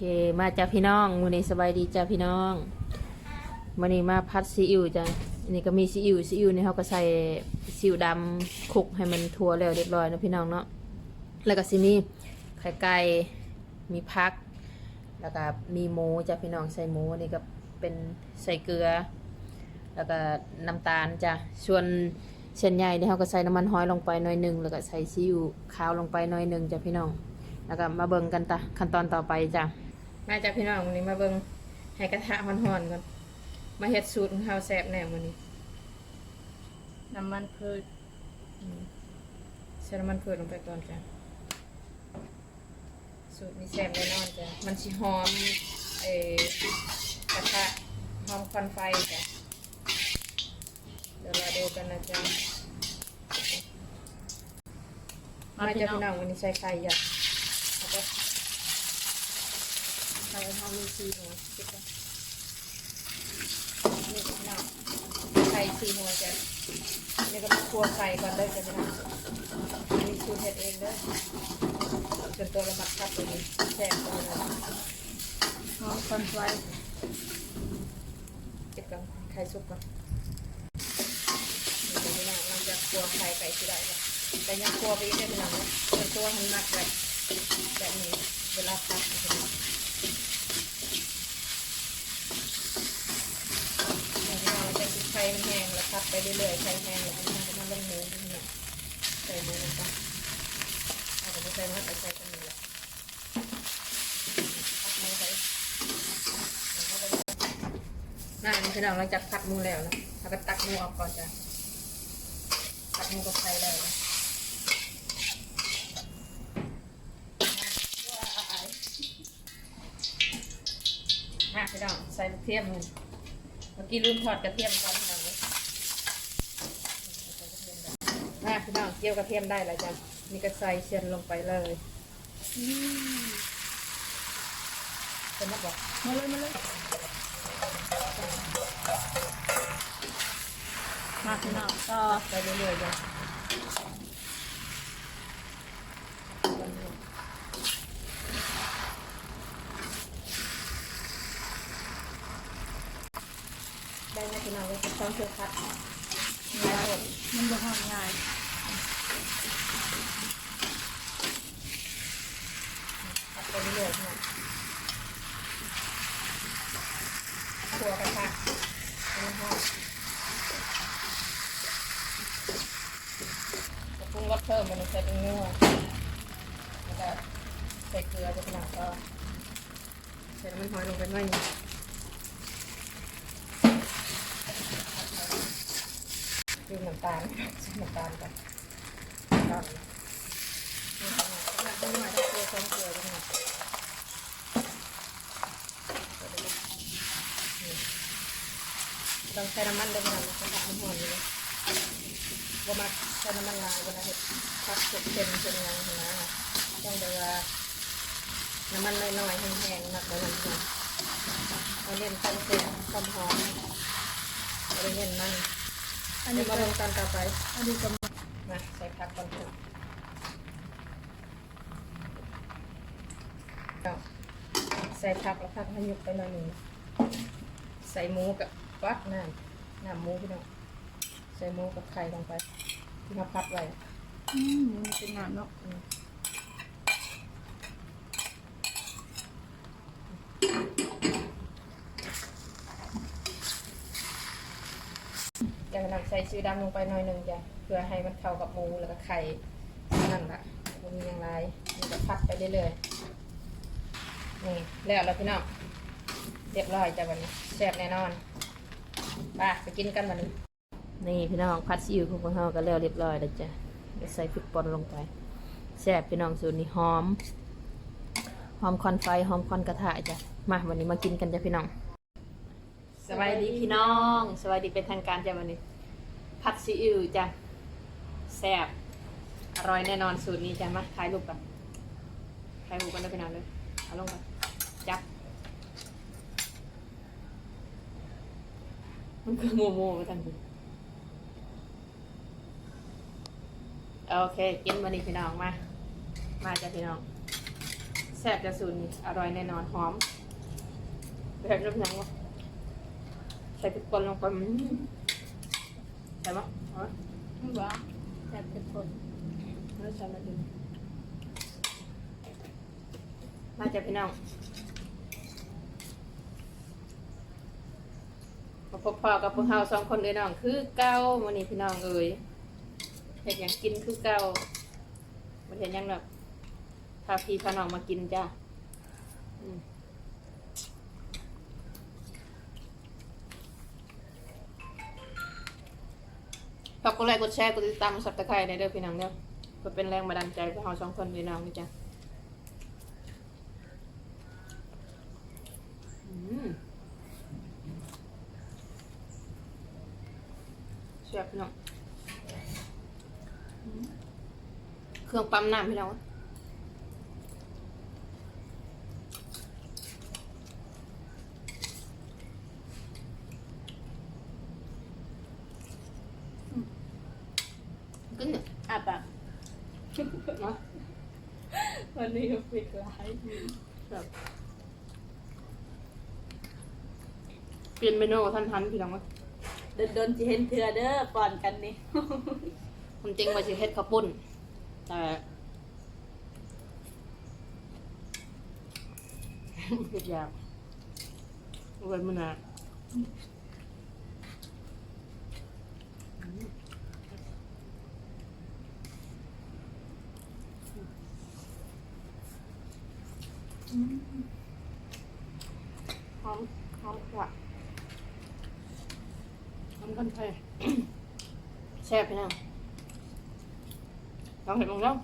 คมาจ้าพี่น้องมื้อนี้สบายดีจ้าพี่น้องมื้อนี้มาพัดซีอิ๊วจ้ะอันนี้ก็มีซีอิ๊วซีอิ๊วนี่เขาก็ใส่ซีอิ๊วดำคลุกให้มันทั่วแล้วเรียบร้อยนะพี่น้องเนาะแล้วก็สิมีไข่ไก่มีผัก แล้วก็มีหมูจ้ะพี่น้องใส่หมูอันนี่ก็เป็นใส่เกลือ แล้วก็น้ำตาลจ้ะส่วนเส้นใหญ่นี่เขาก็ใส่น้ำมันหอยลงไปหน่อยหนึงแล้วก็ใส่ซีอิ๊วขาวลงไปหน่อยหนึงจ้ะพี่น้องแล้วก็มาเบิ่งกันตะขั้นตอนต่อไปจ้ะ มาจ้ะพี่น้องวันนี้มาเบิ่งให้กระทะฮ้อนๆก่อนมาเฮ็ดสูตรของเฮาแซ่บแน่มื้อนี้น้ำมันพืชใส่น้ำมันพืชลงไปก่อนจ้ะสูตรนี้แซ่บแน่นอนจ้ะมันสิหอมเอ่อกระทะหอมควันไฟจ้ะเดี๋ยวเราดูกันนะจ๊ะมามาพี่จ้ะน้อพี่งน้องวันนี้ใส่ไข่จ้ะแล้วก็ ไข่เฮามีสี่หัวปิดก่อนนี่พี่น้องไข่สี่หัวจ้ะนี่ก็มาครัวไข่ก่อนเลยจะไปทำมีสูตรเห็ดเองเด้อจนตัวละมัดครับตัวนี้แซ่บตัวนี้หอมควันไฟเก็บกันไข่สุกก่อนนี่จะไม่นานมันจะครัวไข่ไก่ที่ได้ละแต่ยังครัวไปอีกได้ไม่นานนะจนตัวมันมักแบบแบบนี้เวลาพักนจะมักอย่างนี้เราจะติดไข่มันแห้งแล้วพักไป เรื่อยๆไข่แห้งแล้วมันจะมาลงหมูนิดหน่อยใส่หมูลงไปเอาแต่ไม่ใส่มากแต่ใส่กันนี่แหละพักมือไปน่านี่คือเราหลังจากพักมือแล้วนะเราก็ตักมืออกก่อนจ้ะตักมือกับไข่แล้วนะมาพี่น้องใส่กระเทียมเลยเมื่อกี้ลืมทอดกระเทียมก่อนพี่น้อง เลยมาพี่น้องเกี่ยวกระเทียมได้แล้วจ้ะนี่ก็ใส่เชียนลงไปเลยเป็นนักบอกมาเลยมาเลยมาพี่น้องต่อไปเรื่อยๆจ้ะได้ไหมพี่น้องเลยช้อนเชือกพัดแล้วมันจะหอมง่าย พัดไปเรื่อยๆพี่น้องขัวกระทะให้มันหอมจะปรุงรสเพิ่มมันใส่เป็นนัวแล้วก็ใส่เก ลือจะพี่น้องก็ใส่น้ำมันหอยลงไปหน่อยนึงดูน้ำตาลใส่น้ำตาลกันตอนนี้ขนาดนี้หน่อยถ้าเกลือซ้อมเกลือจังหน่อยต้องใช้น้ำมันเดิมๆมันจะทำให้หอมอยู่เลยว่มาใช้น้ำมันลายเวลาเห็ดผักเผ็ดเค็มเค็มยังนไหมต้องเดี๋ยวว่า น้ำมันน้อยๆแห้งๆนักแล้วมันจะเอาเน้นความเค็มความหอมเอาเน้นมันอันนี้มาลงตามต่อไป อันนี้ก็มาใส่ผักก่อนเถอะใส่ผักแล้วผักให้ยุบไปหน่อยหนึ่งใส่หมูกับวัดน้ำน้ำหมูพี่น้องใส่หมูกับไข่ลงไปที่มาพัดไว้อืมมันเป็นงานเนาะ อืมจากนั้น ใส่ซีอิ๊วดำลงไปหน่อยหนึ่งจ้ะเพื่อให้มันเข้ากับหมูแล้วก็ไข่นั่นแหละมันมีอย่างไรมันจะพัดไปเรื่อยๆนี่แล้วแล้วพี่น้องเรียบร้อยจ้ะวันนี้แซ่บแน่นอนไปไปกินกันวันนี้นี่พี่น้องพัดซีอิ๊วของพวกเราก็แล้วเรียบร้อยแล้วจ้ะเดี๋ยวใส่พริกป่นลงไปแซ่บพี่น้องสูตรนี้หอมหอมควันไฟหอมควันกระทะจ้ะมาวันนี้มากินกันจ้ะพี่น้องสบายดีพี่น้องสบายดีเป็นทางการจ้ะวันนี้ ผัดซีอิ๊วจ้ะแซ่บอร่อยแน่นอนสูตรนี้จ้ะมาถ่ายรูปกันถ่ายรูปกันได้พี่น้องเลยเอาลงกันจับมันคือโมโม่ไปทันทีโอเคกินวันนี้พี่น้องมา มาจ้ะพี่น้องแซ่บจะสูตรนี้อร่อยแน่นอนหอมแบบน้ำหนังวะใส่พริกป่นลงไป อืมใส่ปะเอาไหมไม่บ้าแต่เป็นคนแล้วใส่มาดูมาจากพี่น้องมาพบพ่อกับพวกเฮาสองคนเลยน้องคือเก้าวันนี้พี่น้องเอ๋ยเห็ดหยังกินคือเก้าวันเห็นยังแบบพาพี่พาน้องมากินจ้าอืม ฝากกดไลค์กดแชร์กดติดตามสับตะไคร้ในเด้อพี่น้องเด้อเพื่อเป็นแรงบันดาลใจพวกเราสองคนพี่น้องนี่จ้ะอืมแซ่บพี่น้องเครื่องปั๊มน้ำพี่น้อง ขึ้นเนี่ย อะปะ เนาะ วันนี้ปิดไลฟ์แบบเปลี่ยนเมนูทันทันๆพี่น้องวะเดินเดินจะเห็นเถื่อเด้อก่อนกันนี่ ผมจริงว่าจะเฮ็ดข้าวปุ้น แต่ เฮ็ดยากเอาไว้มื้อหน้าหอมหอมกว่าหอมกันไทย แซ่บพี่น้องลองเห็นลงแล้ว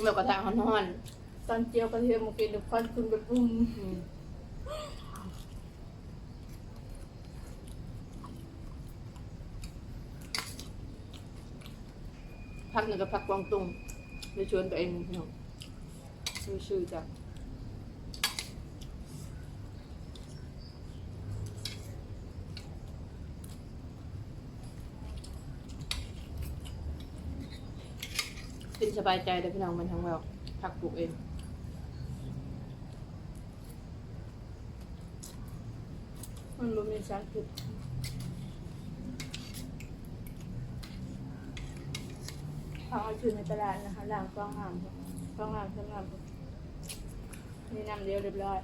เมื่อกระทะฮ้อนตอนเจียวกระเทียมมากินทุกคนคุณไปปรุงๆอืมพักหนึ่งกับพักกวางตุ้งไปชวนตัวเองพี่น้องชื่อชื่อจ้ะ สบายใจแต่พี่น้องมันทั้งเราพักปลูกเองมันบ่มีสารพิษเขาเอาชื่อในตลาดนะคะล้างกล้องหามครับกล้องหามสำหรับมีน้ำเดียวเรียบร้อย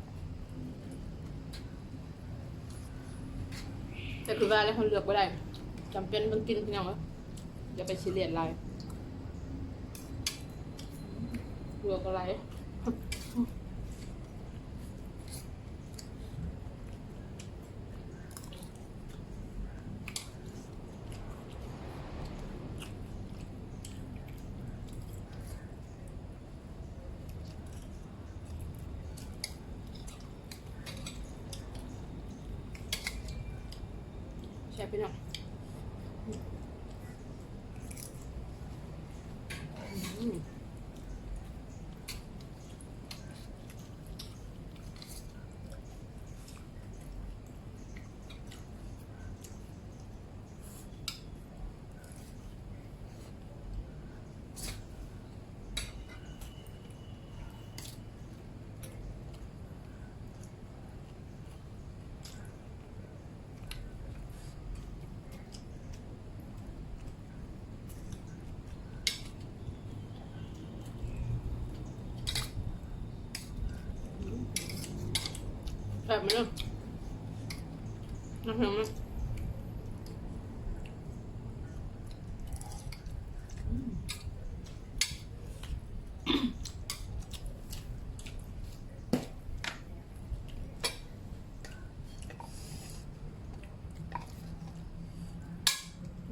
แต่คือว่าแล้วเขาเลือกไม่ได้จำเป็นต้องกินพี่น้องวะอย่าไปซีเรียสอะไร เลือกอะไรใช่พี่น้องอืม แบบมันเนอะน้ำเห็นไหม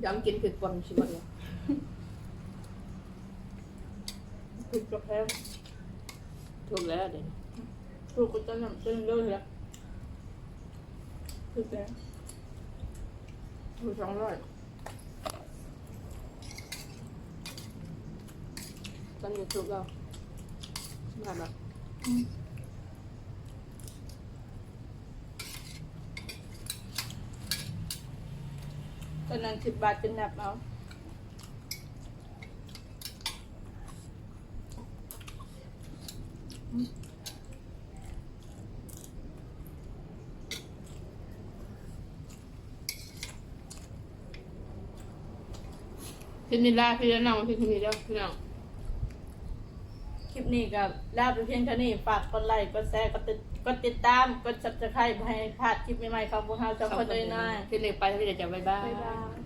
ยำกินผิดปนชิบะเลยผิดกระเพาะถูกแล้วเดี๋ยวถูกก็จะนำเส้นเลยละถูกแล้ว คือสองร้อยตอนนี้ถูกแล้วไมาแบบตอนนั้นสิบบาทเป็นนับเอา คลิปนี้ลาพี่แล้วน้องมาพี่คลิปนี้เด้อพี่น้องคลิปนี้กับลาไปเพียงเท่านี้ฝากกดไลค์กดแชร์กดติดกดติดตามกดซับสไครต์ให้พลาดคลิปใหม่ๆของพวกเราสองคนเลยนะคลิปนี้ไปที่เดี๋ยวจะบ๊ายบาย บ๊ายบาย